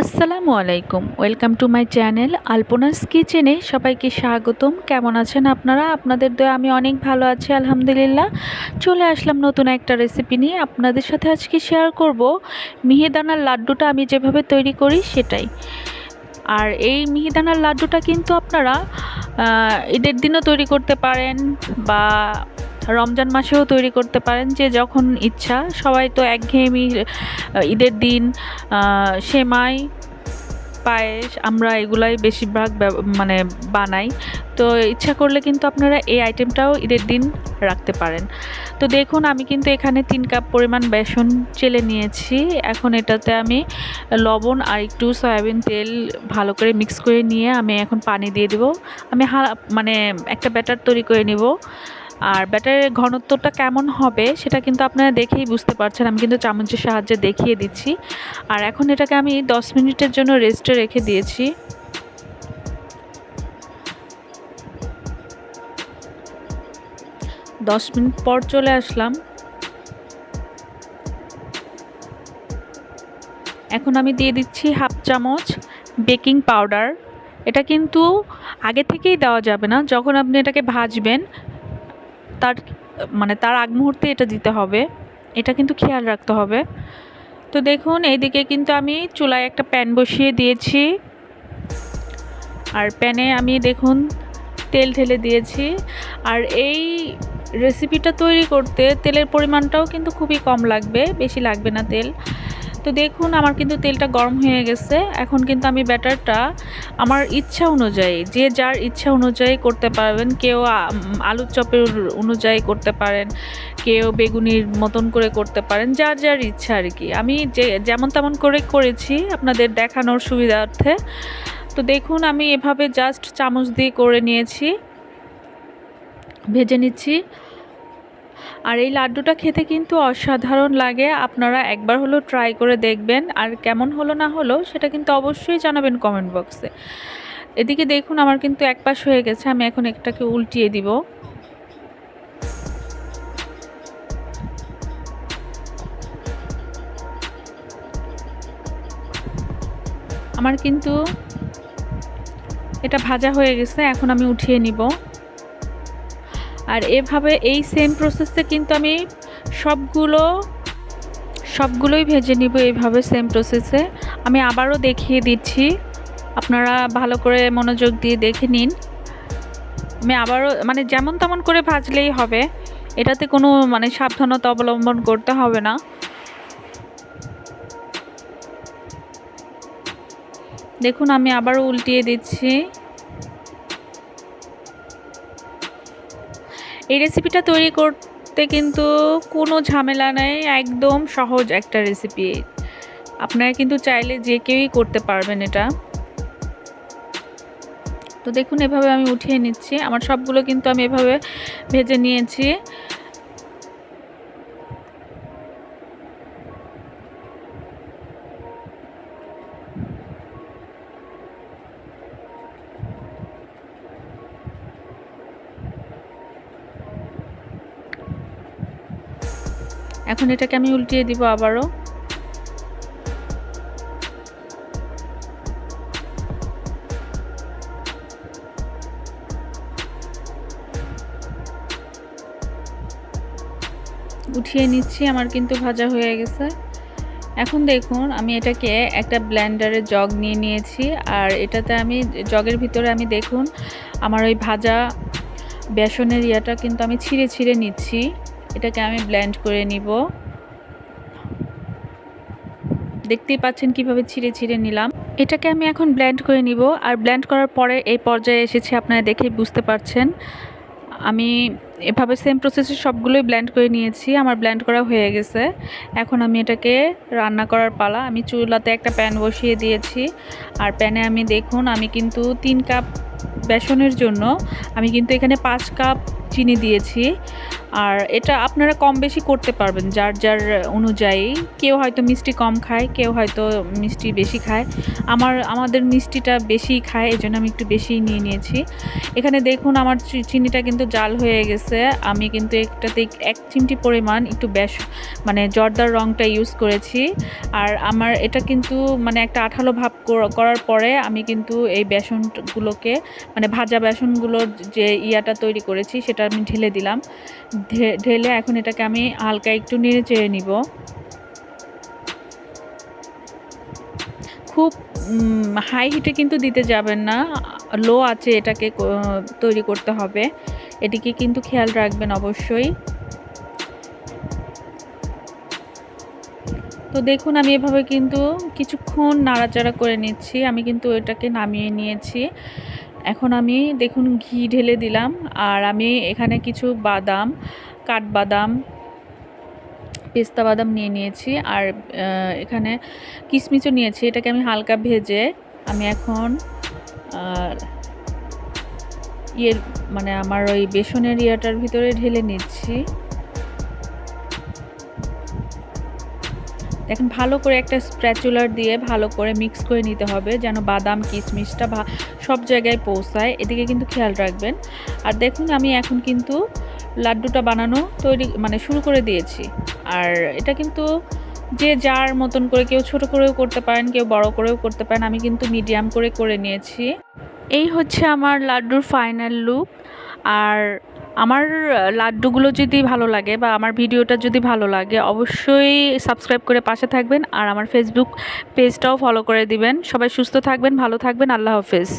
আসসালামু আলাইকুম। Welcome to my channel Alpana's কিচেনে সবাইকে স্বাগতম। কেমন আছেন আপনারা? আপনাদের দয়ে, আমি অনেক ভালো আছি, আলহামদুলিল্লাহ। চলে আসলাম নতুন একটা রেসিপি নিয়ে আপনাদের সাথে আজকে শেয়ার করব। মিহিদানার লাড্ডুটা আমি যেভাবে তৈরি করি সেটাই। আর এই মিহিদানার লাড্ডুটা কিন্তু আপনারা ঈদের দিনও তৈরি করতে পারেন বা রমজান মাসেও তৈরি করতে পারেন যে যখন ইচ্ছা। সবাই তো একঘেয়েমি ঈদের দিন সেমাই, পায়েস, আমরা এগুলাই বেশিরভাগ মানে বানাই। তো ইচ্ছা করলে কিন্তু আপনারা এই আইটেমটাও ঈদের দিন রাখতে পারেন। তো দেখুন, আমি কিন্তু এখানে তিন কাপ পরিমাণ বেসন চেলে নিয়েছি। এখন এটাতে আমি লবণ আর একটু সয়াবিন তেল ভালো করে মিক্স করে নিয়ে আমি এখন পানি দিয়ে দেবো। আমি হা মানে একটা ব্যাটার তৈরি করে নিব। আর ব্যাটারের ঘনত্বটা কেমন হবে সেটা কিন্তু আপনারা দেখেই বুঝতে পারছেন। আমি কিন্তু চামচের সাহায্যে দেখিয়ে দিচ্ছি। আর এখন এটাকে আমি 10 মিনিটের জন্য রেস্টে রেখে দিয়েছি। দশ মিনিট পর চলে আসলাম। এখন আমি দিয়ে দিচ্ছি হাফ চামচ বেকিং পাউডার। এটা কিন্তু আগে থেকেই দেওয়া যাবে না। যখন আপনি এটাকে ভাজবেন তার মানে তার আগ মুহূর্তে এটা দিতে হবে। এটা কিন্তু খেয়াল রাখতে হবে। তো দেখুন, এইদিকে কিন্তু আমি চুলায় একটা প্যান বসিয়ে দিয়েছি। আর প্যানে আমি দেখুন, তেল ঢেলে দিয়েছি। আর এই রেসিপিটা তৈরি করতে তেলের পরিমাণটাও কিন্তু খুবই কম লাগবে, বেশি লাগবে না তেল। তো দেখুন, আমার কিন্তু তেলটা গরম হয়ে গেছে। এখন কিন্তু আমি ব্যাটারটা আমার ইচ্ছা অনুযায়ী, যে যার ইচ্ছা অনুযায়ী করতে পারবেন, কেউ আলুর চপের অনুযায়ী করতে পারেন, কেউ বেগুনির মতন করে করতে পারেন, যার যার ইচ্ছা আর কি। আমি যে, যেমন তেমন করে করেছি, আপনাদের দেখানোর সুবিধার্থে। তো দেখুন, আমি এভাবে জাস্ট চামচ দিয়ে করে নিয়েছি, ভেজে নিচ্ছি। আর এই লাড্ডুটা খেতে কিন্তু অসাধারণ লাগে। আপনারা একবার হলো ট্রাই করে দেখবেন। আর কেমন হলো না হলো সেটা কিন্তু অবশ্যই জানাবেন কমেন্ট বক্সে এদিকে দেখুন, আমার কিন্তু এক পাশ হয়ে গেছে, আমি এখন একটাকে উল্টিয়ে দিব। আমার কিন্তু এটা ভাজা হয়ে গেছে, এখন আমি উঠিয়ে নিব। আর এভাবে এই সেম প্রসেসে কিন্তু আমি সবগুলো, সবগুলোই ভেজে নিব এইভাবে সেম প্রসেসে আমি আবারও দেখিয়ে দিচ্ছি। আপনারা ভালো করে মনোযোগ দিয়ে দেখে নিন। আমি আবারও মানে যেমন তেমন করে ভাজলেই হবে। এটাতে কোনো মানে সাবধানতা অবলম্বন করতে হবে না। দেখুন, আমি আবারও উল্টিয়ে দিচ্ছি। এই রেসিপিটা তৈরি করতে কিন্তু কোনো ঝামেলা নেই, একদম সহজ একটা রেসিপি আপনারা কিন্তু চাইলে যে কেউই করতে পারবেন এটা। তো দেখুন, এভাবে আমি উঠিয়ে নিচ্ছি। আমার সবগুলো কিন্তু আমি এভাবে ভেজে নিয়েছি। এখন এটাকে আমি উল্টিয়ে দিব আবারও। উঠিয়ে নিচ্ছি, আমার কিন্তু ভাজা হয়ে গেছে। এখন দেখুন, আমি এটাকে একটা ব্ল্যান্ডারে জগ নিয়ে নিয়েছি, আর এটাতে আমি জগের ভিতরে আমি দেখুন, আমার ওই ভাজা বেসনের ইয়াটা কিন্তু আমি ছিঁড়ে ছিঁড়ে নিচ্ছি। এটাকে আমি ব্ল্যান্ড করে নিব। দেখতেই পাচ্ছেন কীভাবে ছিঁড়ে ছিঁড়ে নিলাম। এটাকে আমি এখন ব্ল্যান্ড করে নিব। আর ব্ল্যান্ড করার পরে এই পর্যায়ে এসেছি, আপনারা দেখে বুঝতে পারছেন। আমি এভাবে সেম প্রসেসে সবগুলোই ব্ল্যান্ড করে নিয়েছি, আমার ব্ল্যান্ড করা হয়ে গেছে। এখন আমি এটাকে রান্না করার পালা। আমি চুলাতে একটা প্যান বসিয়ে দিয়েছি। আর প্যানে আমি দেখুন, আমি কিন্তু তিন কাপ বেসনের জন্য, আমি কিন্তু এখানে পাঁচ কাপ চিনি দিয়েছি। আর এটা আপনারা কম বেশি করতে পারবেন, যার যার অনুযায়ী। কেউ হয়তো মিষ্টি কম খায়, কেউ হয়তো মিষ্টি বেশি খায়। আমার, আমাদের মিষ্টিটা বেশি খায় এই জন্য আমি একটু বেশি নিয়ে নিয়েছি। এখানে দেখুন আমার চিনিটা কিন্তু জাল হয়ে গেছে। আমি কিন্তু একটাতে এক চিমটি পরিমাণ একটু বেশ মানে জর্দার রঙটা ইউজ করেছি। আর আমার এটা কিন্তু মানে একটা আঠালো ভাব করার পরে আমি কিন্তু এই বেসনগুলোকে মানে ভাজা বেসনগুলোর যে ইয়াটা তৈরি করেছি, সেটা আমি ঢেলে দিলাম। ঢেলে এখন এটাকে আমি হালকা একটু নেড়ে চেড়ে নিব। খুব হাই হিটে কিন্তু দিতে যাবেন না। লো আছে এটাকে তৈরি করতে হবে। এটিকে কিন্তু খেয়াল রাখবেন অবশ্যই। তো দেখুন, আমি এভাবে কিন্তু কিছুক্ষণ নাড়াচাড়া করে নিচ্ছি। আমি কিন্তু এটাকে নামিয়ে নিয়েছি। এখন আমি দেখুন ঘি ঢেলে দিলাম, আর আমি এখানে কিছু বাদাম, কাঠবাদাম, পেস্তা বাদাম নিয়ে নিয়েছি, আর এখানে কিশমিচও নিয়েছি, এটাকে আমি হালকা ভেজে আমি এখন ইয়ের মানে আমার ওই বেসনের ইয়েটার ভিতরে ঢেলে নিচ্ছি। দেখেন ভালো করে একটা স্প্র্যাচুলার দিয়ে ভালো করে মিক্স করে নিতে হবে, যেন বাদাম, কিশমিশটা সব জায়গায় পৌঁছায়। এদিকে কিন্তু খেয়াল রাখবেন। আর দেখুন, আমি এখন কিন্তু লাড্ডুটা বানানো তৈরি মানে শুরু করে দিয়েছি। আর এটা কিন্তু যে যার মতন করে কেউ ছোট করেও করতে পারেন, কেউ বড় করেও করতে পারেন, আমি কিন্তু মিডিয়াম করে করে নিয়েছি। এই হচ্ছে আমার লাড্ডুর ফাইনাল লুক আর আমার লাড্ডুগুলো যদি ভালো লাগে বা আমার ভিডিওটা যদি ভালো লাগে, অবশ্যই সাবস্ক্রাইব করে পাশে থাকবেন আর আমার ফেসবুক পেজটাও ফলো করে দিবেন। সবাই সুস্থ থাকবেন, ভালো থাকবেন, আল্লাহ হাফেজ।